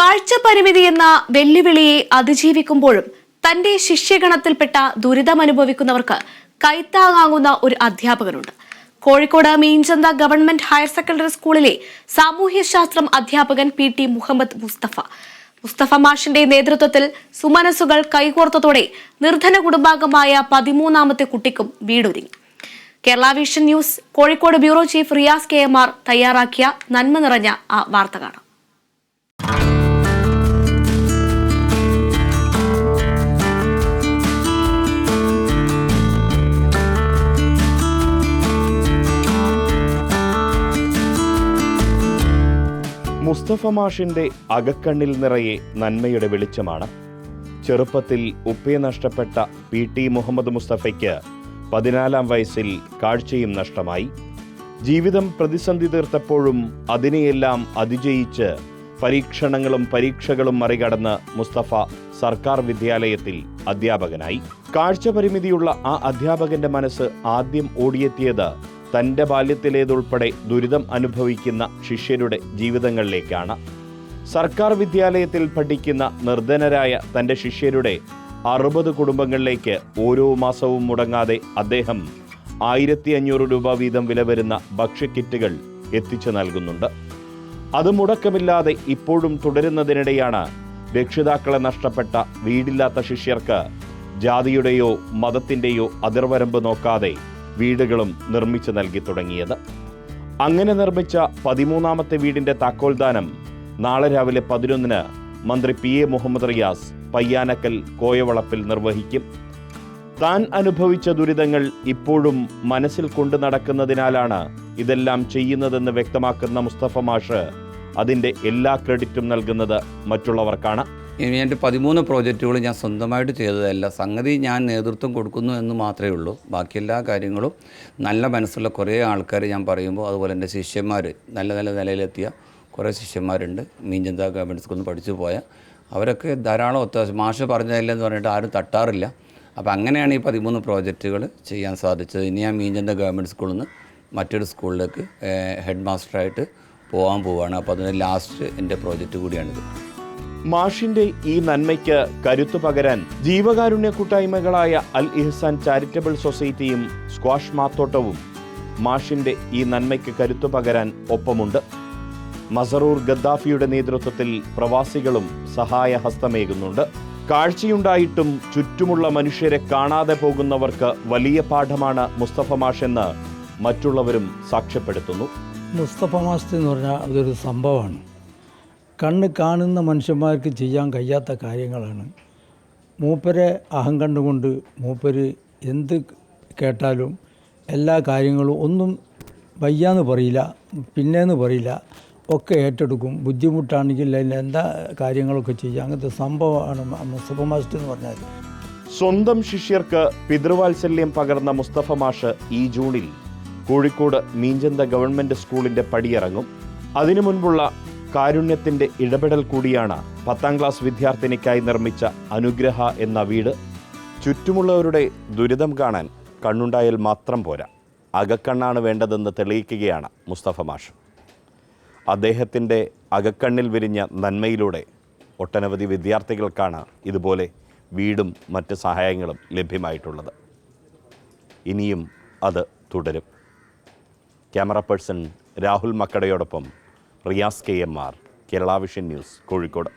കാഴ്ച പരിമിതി എന്ന വെല്ലുവിളിയെ അതിജീവിക്കുമ്പോഴും തന്റെ ശിഷ്യഗണത്തിൽപ്പെട്ട ദുരിതമനുഭവിക്കുന്നവർക്ക് കൈത്താങ്ങാകുന്ന ഒരു അധ്യാപകനുണ്ട്. Kozhikode Meenchanda government higher secondary സ്കൂളിലെ സാമൂഹ്യശാസ്ത്രം അധ്യാപകൻ പി ടി മുഹമ്മദ് മുസ്തഫ. മുസ്തഫ മാഷിന്റെ നേതൃത്വത്തിൽ സുമനസുകൾ കൈകോർത്തതോടെ നിർധന കുടുംബാംഗമായ പതിമൂന്നാമത്തെ കുട്ടിക്കും വീടൊരുങ്ങി. Kerala vision news Kozhikode bureau chief Riyas K M R തയ്യാറാക്കിയ നന്മ നിറഞ്ഞ ആ വാർത്ത കാണാം. മുസ്തഫ മാഷിന്റെ അകക്കണ്ണിൽ നിറയെ നന്മയുടെ വെളിച്ചമാണ്. ചെറുപ്പത്തിൽ ഉപ്പയെ നഷ്ടപ്പെട്ട പി ടി മുഹമ്മദ് മുസ്തഫയ്ക്ക് പതിനാലാം വയസ്സിൽ കാഴ്ചയും നഷ്ടമായി. ജീവിതം പ്രതിസന്ധി തീർത്തപ്പോഴും അതിനെയെല്ലാം അതിജയിച്ച് പരീക്ഷണങ്ങളും പരീക്ഷകളും മറികടന്ന് മുസ്തഫ സർക്കാർ വിദ്യാലയത്തിൽ അധ്യാപകനായി. കാഴ്ച പരിമിതിയുള്ള ആ അധ്യാപകന്റെ മനസ്സ് ആദ്യം ഓടിയെത്തിയത് തന്റെ ബാല്യത്തിലേതുൾപ്പെടെ ദുരിതം അനുഭവിക്കുന്ന ശിഷ്യരുടെ ജീവിതങ്ങളിലേക്കാണ്. സർക്കാർ വിദ്യാലയത്തിൽ പഠിക്കുന്ന നിർധനരായ തന്റെ ശിഷ്യരുടെ അറുപത് കുടുംബങ്ങളിലേക്ക് ഓരോ മാസവും മുടങ്ങാതെ അദ്ദേഹം ആയിരത്തി അഞ്ഞൂറ് രൂപ വീതം വില വരുന്ന ഭക്ഷ്യക്കിറ്റുകൾ എത്തിച്ചു നൽകുന്നുണ്ട്. അത് മുടക്കമില്ലാതെ ഇപ്പോഴും തുടരുന്നതിനിടെയാണ് രക്ഷിതാക്കളെ നഷ്ടപ്പെട്ട വീടില്ലാത്ത ശിഷ്യർക്ക് ജാതിയുടെയോ മതത്തിന്റെയോ അതിർവരമ്പ് നോക്കാതെ വീടുകളും നിർമ്മിച്ചു നൽകി തുടങ്ങിയത്. അങ്ങനെ നിർമ്മിച്ച പതിമൂന്നാമത്തെ വീടിന്റെ താക്കോൽദാനം നാളെ രാവിലെ പതിനൊന്നിന് മന്ത്രി പി എ മുഹമ്മദ് റിയാസ് പയ്യാനക്കൽ കോയവളപ്പിൽ നിർവഹിക്കും. താൻ അനുഭവിച്ച ദുരിതങ്ങൾ ഇപ്പോഴും മനസ്സിൽ കൊണ്ടു നടക്കുന്നതിനാലാണ് ഇതെല്ലാം ചെയ്യുന്നതെന്ന് വ്യക്തമാക്കുന്ന മുസ്തഫ മാഷ് അതിന്റെ എല്ലാ ക്രെഡിറ്റും നൽകുന്നത് മറ്റുള്ളവർക്കാണ്. എന്റെ പതിമൂന്ന് പ്രോജക്റ്റുകൾ ഞാൻ സ്വന്തമായിട്ട് ചെയ്തതല്ല. സംഗതി ഞാൻ നേതൃത്വം കൊടുക്കുന്നു എന്ന് മാത്രമേ ഉള്ളൂ. ബാക്കി എല്ലാ കാര്യങ്ങളും നല്ല മനസ്സുള്ള കുറേ ആൾക്കാർ ഞാൻ പറയുമ്പോൾ അതുപോലെ എന്റെ ശിഷ്യന്മാർ നല്ല നല്ല നിലയിലെത്തിയ കുറേ ശിഷ്യന്മാരുണ്ട്. മീൻചന്ത ഗവൺമെന്റ് സ്കൂളിൽ നിന്ന് പഠിച്ചു പോയ. അവരൊക്കെ ധാരാളം ഒത്താശ മാഷ് പറഞ്ഞതല്ല എന്ന് പറഞ്ഞിട്ട് ആരും തട്ടാറില്ല. അപ്പോൾ അങ്ങനെയാണ് ഈ പതിമൂന്ന് പ്രോജക്റ്റുകൾ ചെയ്യാൻ സാധിച്ചത്. ഇനി ഞാൻ മീൻചന്ത ഗവൺമെന്റ് സ്കൂളിൽ നിന്ന് മറ്റൊരു സ്കൂളിലേക്ക് ഹെഡ് മാസ്റ്ററായിട്ട് പോകാൻ പോവുകയാണ് അപ്പോൾ അതിന്റെ ലാസ്റ്റ് എന്റെ പ്രോജക്റ്റ് കൂടിയാണിത്. മാഷിന്റെ ഈ നന്മയ്ക്ക് കരുത്തു പകരാൻ ജീവകാരുണ്യ കൂട്ടായ്മകളായ അൽ ഇഹ്സാൻ ചാരിറ്റബിൾ സൊസൈറ്റിയും സ്ക്വാഷ് മാത്തോട്ടവും മാഷിന്റെ ഈ നന്മയ്ക്ക് കരുത്തു പകരാൻ ഒപ്പമുണ്ട്. മസറൂർ ഗദ്ദാഫിയുടെ നേതൃത്വത്തിൽ പ്രവാസികളും സഹായഹസ്തമേകുന്നുണ്ട് കാഴ്ചയുണ്ടായിട്ടും ചുറ്റുമുള്ള മനുഷ്യരെ കാണാതെ പോകുന്നവർക്ക് വലിയ പാഠമാണ് മുസ്തഫ മാഷെന്ന് മറ്റുള്ളവരും സാക്ഷ്യപ്പെടുത്തുന്നു. മുസ്തഫ മാസ്തി എന്ന് പറഞ്ഞാൽ അതൊരു സംഭവമാണ്. കണ്ണ് കാണുന്ന മനുഷ്യന്മാർക്ക് ചെയ്യാൻ കഴിയാത്ത കാര്യങ്ങളാണ്. മൂപ്പരെ അഹം കണ്ടുകൊണ്ട് മൂപ്പര് എന്ത് കേട്ടാലും എല്ലാ കാര്യങ്ങളും ഒന്നും വയ്യാന്ന് പറയില്ല പിന്നേന്ന് പറയില്ല ഒക്കെ ഏറ്റെടുക്കും. ബുദ്ധിമുട്ടാണെങ്കിൽ അതിൽ എന്താ കാര്യങ്ങളൊക്കെ ചെയ്യുക അങ്ങനത്തെ സംഭവമാണ് മുസ്തഫ മാസ്റ്റ് എന്ന് പറഞ്ഞാൽ. സ്വന്തം ശിഷ്യർക്ക് പിതൃവാത്സല്യം പകർന്ന മുസ്തഫ മാഷ് ഈ ജൂണിൽ കോഴിക്കോട് മീഞ്ചന്ത ഗവൺമെന്റ് സ്കൂളിന്റെ പടിയിറങ്ങും. അതിനു മുൻപുള്ള കാരുണ്യത്തിന്റെ ഇടപെടൽ കൂടിയാണ് പത്താം ക്ലാസ് വിദ്യാർത്ഥിനിക്കായി നിർമ്മിച്ച അനുഗ്രഹ എന്ന വീട്. ചുറ്റുമുള്ളവരുടെ ദുരിതം കാണാൻ കണ്ണുണ്ടായാൽ മാത്രം പോരാ. അകക്കണ്ണാണ് വേണ്ടതെന്ന് തെളിയിക്കുകയാണ് മുസ്തഫ മാഷ്. അദ്ദേഹത്തിന്റെ അകക്കണ്ണിൽ വിരിഞ്ഞ നന്മയിലൂടെ ഒട്ടനവധി വിദ്യാർത്ഥികൾക്കാണ് ഇതുപോലെ വീടും മറ്റ് സഹായങ്ങളും ലഭ്യമായിട്ടുള്ളത്. ഇനിയും അത് തുടരും. Camera person Rahul മക്കടയോടൊപ്പം Riyas K M R Kerala vision news Kozhikode.